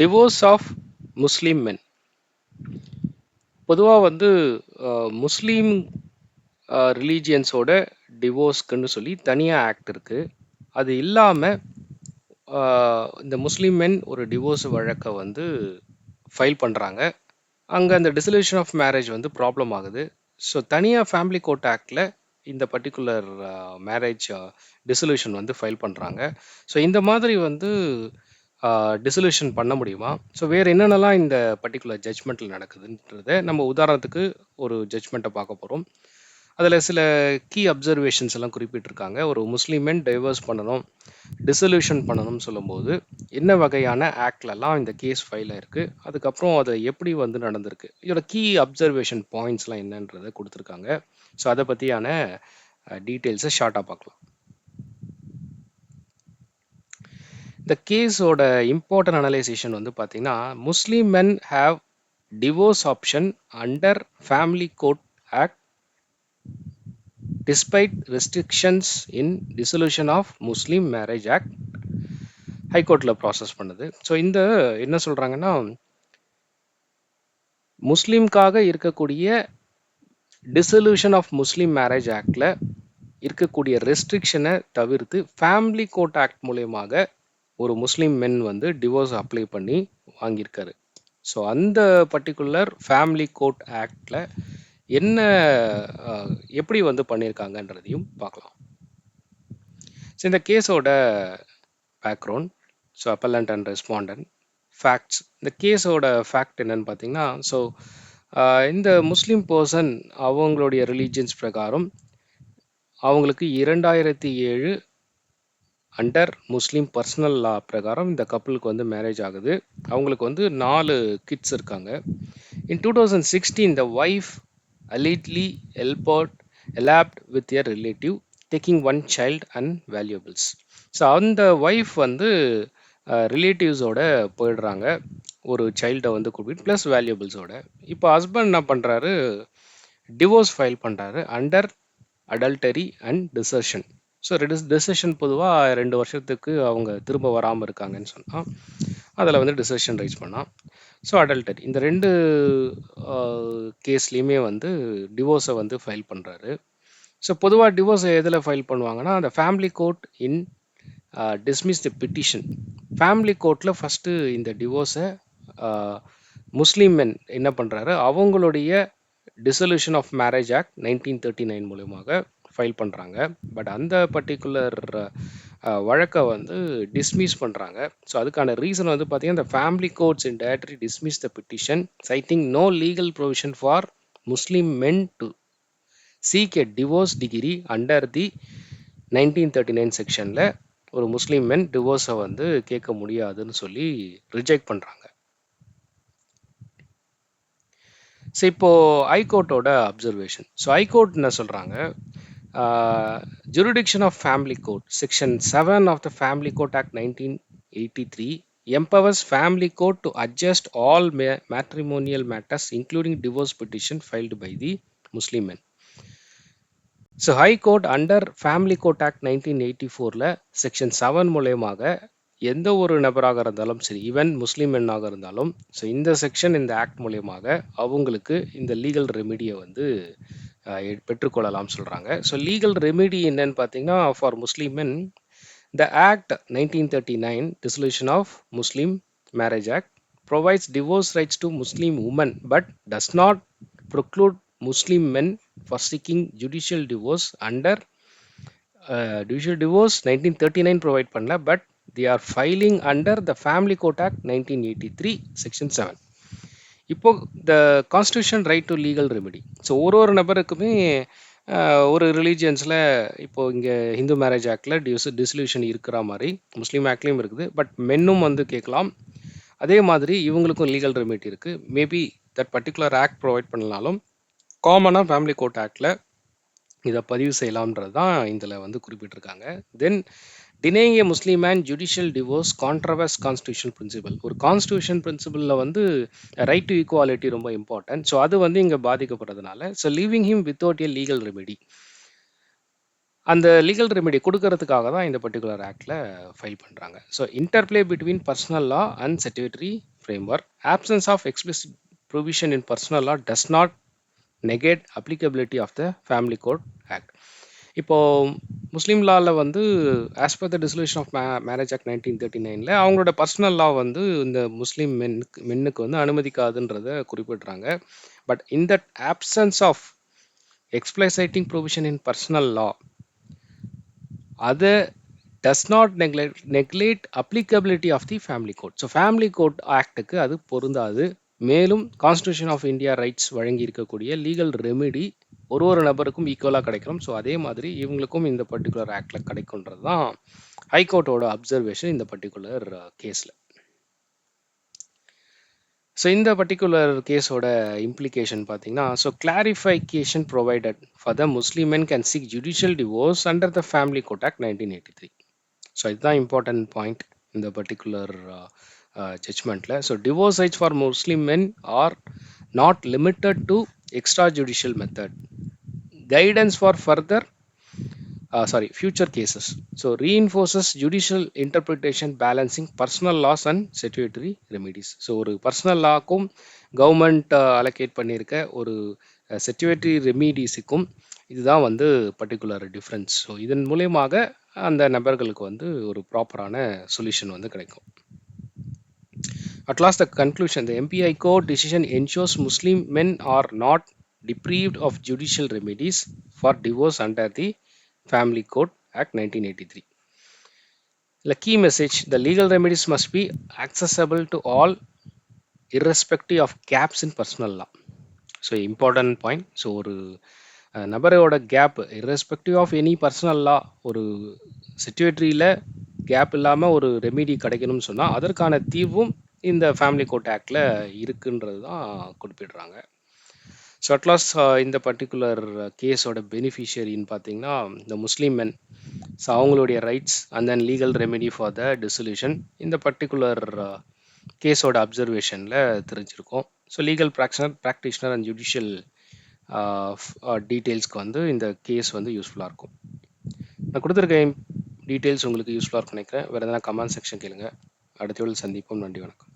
Divorce of முஸ்லீம் மென் பொதுவாக வந்து முஸ்லீம் ரிலீஜியன்ஸோட டிவோர்ஸ்க்குன்னு சொல்லி தனியாக ஆக்ட் இருக்குது அது இல்லாமல் இந்த முஸ்லீம் மென் ஒரு டிவோர்ஸ் வழக்கை வந்து ஃபைல் பண்ணுறாங்க அங்கே அந்த டிசல்யூஷன் ஆஃப் மேரேஜ் வந்து ப்ராப்ளம் ஆகுது. ஸோ தனியாக ஃபேமிலி கோர்ட் ஆக்டில் இந்த பர்டிகுலர் மேரேஜ் டிசல்யூஷன் வந்து ஃபைல் பண்ணுறாங்க ஸோ இந்த மாதிரி வந்து டிசல்யூஷன் பண்ண முடியுமா? ஸோ வேறு என்னென்னலாம் இந்த பர்டிகுலர் ஜட்ஜ்மெண்ட்டில் நடக்குதுன்றதை நம்ம உதாரணத்துக்கு ஒரு ஜட்ஜ்மெண்ட்டை பார்க்க போகிறோம் அதில் சில கீ அப்சர்வேஷன்ஸ் எல்லாம் குறிப்பிட்டிருக்காங்க. ஒரு முஸ்லீமென் டைவர்ஸ் பண்ணணும் டிசல்யூஷன் பண்ணணும்னு சொல்லும்போது என்ன வகையான ஆக்ட்லலாம் இந்த கேஸ் ஃபைலாக இருக்குது அதுக்கப்புறம் அது எப்படி வந்து நடந்திருக்கு? இதோட கீ அப்சர்வேஷன் பாயிண்ட்ஸ்லாம் என்னன்றதை கொடுத்துருக்காங்க. ஸோ அதை பற்றியான டீட்டெயில்ஸை ஷார்ட்டாக பார்க்கலாம். இந்த கேஸோட இம்பார்ட்டன்ட் அனலைசேஷன் வந்து பார்த்தீங்கன்னா Muslim men have divorce option under family court act despite restrictions in dissolution of Muslim marriage act ஹைகோர்ட்டில் ப்ராசஸ் பண்ணுது. ஸோ இந்த என்ன சொல்கிறாங்கன்னா முஸ்லீம்காக இருக்கக்கூடிய டிசல்யூஷன் ஆஃப் முஸ்லீம் மேரேஜ் ஆக்டில் இருக்கக்கூடிய ரெஸ்ட்ரிக்ஷனை தவிர்த்து ஃபேமிலி கோர்ட் ஆக்ட் மூலயமாக ஒரு முஸ்லீம் மென் வந்து டிவோர்ஸ் அப்ளை பண்ணி வாங்கியிருக்காரு. ஸோ அந்த பர்டிகுலர் ஃபேமிலி கோர்ட் ஆக்டில் என்ன எப்படி வந்து பண்ணியிருக்காங்கன்றதையும் பார்க்கலாம். ஸோ இந்த கேஸோட background so appellant and respondent facts இந்த கேஸோட ஃபேக்ட் என்னன்னு பார்த்தீங்கன்னா ஸோ இந்த முஸ்லீம் பர்சன் அவங்களுடைய ரிலீஜியன்ஸ் பிரகாரம் அவங்களுக்கு இரண்டாயிரத்தி ஏழு அண்டர் முஸ்லீம் பர்சனல் லா பிரகாரம் இந்த கப்புளுக்கு வந்து மேரேஜ் ஆகுது. அவங்களுக்கு வந்து நாலு கிட்ஸ் இருக்காங்க. In two thousand sixteen the wife allegedly எல்பர்ட் eloped with her relative taking one child and valuables so அந்த ஒய்ஃப் வந்து ரிலேட்டிவ்ஸோட போயிடுறாங்க. ஒரு சைல்டை வந்து கூப்பிட்டு ப்ளஸ் வேல்யூபிள்ஸோட இப்போ ஹஸ்பண்ட் என்ன பண்ணுறாரு டிவோர்ஸ் ஃபைல் பண்ணுறாரு under adultery and desertion so ரெடிஸ் decision பொதுவாக ரெண்டு வருஷத்துக்கு அவங்க திரும்ப வராமல் இருக்காங்கன்னு சொன்னால் அதில் வந்து டிசிஷன் ரைஸ் பண்ணால் ஸோ அடல்டரி இந்த ரெண்டு கேஸ்லேயுமே வந்து டிவோர்ஸை வந்து ஃபைல் பண்ணுறாரு ஸோ பொதுவாக டிவோர்ஸை எதில் ஃபைல் பண்ணுவாங்கன்னா அந்த family court in dismiss the petition family கோர்ட்டில் ஃபஸ்ட்டு இந்த டிவோர்ஸை முஸ்லீம் மென் என்ன பண்ணுறாரு அவங்களுடைய dissolution of marriage act nineteen thirty nine மூலயமாக ஃபைல் பண்ணுறாங்க பட் அந்த பர்டிகுலர் வழக்கை வந்து டிஸ்மிஸ் பண்ணுறாங்க ஸோ அதுக்கான ரீசன் வந்து பார்த்தீங்கன்னா இந்த family courts in directory dismiss the petition citing no legal provision for Muslim men to seek a divorce decree under the nineteen thirty nine செக்ஷனில் ஒரு முஸ்லீம் மென் டிவோர்ஸை வந்து கேட்க முடியாதுன்னு சொல்லி ரிஜெக்ட் பண்ணுறாங்க ஸோ இப்போது ஹைகோர்ட்டோட அப்சர்வேஷன் ஸோ ஹைகோர்ட் என்ன சொல்கிறாங்க jurisdiction of family court section seven of the family court act nineteen eighty three empowers family court to adjust all ma- matrimonial matters including divorce petition filed by the muslim men. So high court under family court act nineteen eighty ஃபோரில் section seven மூலயமாக எந்த ஒரு நபராக இருந்தாலும் சரி even முஸ்லீம் எண்ணாக இருந்தாலும் so இந்த செக்ஷன் இந்த ஆக்ட் மூலயமாக அவங்களுக்கு இந்த லீகல் ரெமிடியை வந்து பெற்றுக்கொள்ளலாம் சொல்கிறாங்க ஸோ லீகல் ரெமிடி என்னன்னு பார்த்தீங்கன்னா for Muslim men the act nineteen thirty nine dissolution of Muslim marriage act provides divorce rights to Muslim women but does not preclude Muslim men for seeking judicial divorce under uh, judicial divorce 1939 provide பண்ணல but they are filing under the family court act 1983 section 7 இப்போ the constitution right to legal remedy so ஒரு ஒரு நபருக்குமே ஒரு ரிலீஜியன்ஸில் இப்போ இங்கே Hindu marriage ஆக்டில் டிஸ் dissolution இருக்கிற மாதிரி முஸ்லீம் ஆக்ட்லேயும் இருக்குது. பட் மென்னும் வந்து கேட்கலாம். அதே மாதிரி இவங்களுக்கும் லீகல் ரெமிடி இருக்குது maybe that particular act provide பண்ணலாலும் காமனாக ஃபேமிலி கோர்ட் ஆக்டில் இதை பதிவு செய்யலாம்ன்றது தான் இதில் வந்து குறிப்பிட்டிருக்காங்க. Then denying a Muslim man judicial divorce contravenes constitution principle ஒரு கான்ஸ்டியூஷன் பிரின்சிபலில் வந்து ரைட் டு ஈக்குவாலிட்டி ரொம்ப இம்பார்ட்டன்ட் ஸோ அது வந்து இங்கே பாதிக்கப்படுறதுனால so leaving him without a legal remedy அந்த லீகல் ரெமெடி கொடுக்கறதுக்காக தான் இந்த பர்டிகுலர் ஆக்டில் ஃபைல் பண்ணுறாங்க so interplay between personal law and statutory framework absence of explicit provision in personal law does not negate applicability of the family code act இப்போது Muslim லாவில் வந்து as per the dissolution of may marriage act nineteen thirty நைனில் அவங்களோட personal லா வந்து இந்த முஸ்லீம் மென்னுக்கு மென்னுக்கு வந்து அனுமதிக்காதுன்றத குறிப்பிடுறாங்க. But in that absence of explicating provision in personal law அதை does not neglect negate applicability of the family code so family code ஆக்டுக்கு அது பொருந்தாது. மேலும் கான்ஸ்டியூஷன் ஆஃப் இந்தியா ரைட்ஸ் வழங்கி இருக்கக்கூடிய லீகல் ரெமிடி ஒரு ஒரு நபருக்கும் ஈக்குவலாக கிடைக்கும் ஸோ அதே மாதிரி இவங்களுக்கும் இந்த பர்டிகுலர் ஆக்டில் கிடைக்குன்றது தான் ஹைகோர்ட்டோட அப்சர்வேஷன் இந்த பர்டிகுலர் கேஸில் ஸோ இந்த பர்டிகுலர் கேஸோட இம்ப்ளிகேஷன் பார்த்தீங்கன்னா so clarification provided for the Muslim men can seek judicial divorce under the family code act nineteen eighty three so இதுதான் இம்பார்ட்டன்ட் பாயிண்ட் இந்த particular ஜட்ஜ்மெண்ட்டில் so divorce rights for Muslim men are not limited to extra judicial method guidance for further sorry future cases so reinforces judicial interpretation balancing personal laws and statutory remedies. So ஒரு personal லாக்கும் government allocate பண்ணியிருக்க ஒரு uh, செட்யூட்டரி ரெமிடிஸுக்கும் இதுதான் வந்து particular difference so இதன் மூலயமாக அந்த நபர்களுக்கு வந்து ஒரு ப்ராப்பரான சொல்யூஷன் வந்து கிடைக்கும். At last, the conclusion the MPI court decision ensures Muslim men are not deprived of judicial remedies for divorce under the Family Code Act 1983. The key message the legal remedies must be accessible to all, irrespective of gaps in personal law. So important point so ஒரு அஹ், நபரோட gap irrespective of any personal law ஒரு சிச்சுவேட்டரியில் gap இல்லாமல் ஒரு remedy கிடைக்கணும்னு சொன்னால் அதற்கான தீர்வும் இந்த ஃபேமிலி கோர்ட் ஆக்டில் இருக்குன்றது தான் குறிப்பிடுறாங்க ஸோ அட்லாஸ் இந்த பர்டிகுலர் கேஸோட பெனிஃபிஷியரின்னு பார்த்தீங்கன்னா இந்த முஸ்லீம் மென் ஸோ அவங்களுடைய rights and then legal remedy for the dissolution இந்த பர்டிகுலர் கேஸோட அப்சர்வேஷனில் தெரிஞ்சிருக்கோம். So legal practitioner practitioner and judicial டீட்டெயில்ஸ்க்கு வந்து இந்த கேஸ் வந்து யூஸ்ஃபுல்லாக இருக்கும். நான் கொடுத்துருக்க டீட்டெயில்ஸ் உங்களுக்கு யூஸ்ஃபுல்லாக இருக்கும் நினைக்கிறேன். வேறு எதனா கமெண்ட் செக்ஷன் கேளுங்கள் அடுத்த சந்திப்போம். நன்றி வணக்கம்.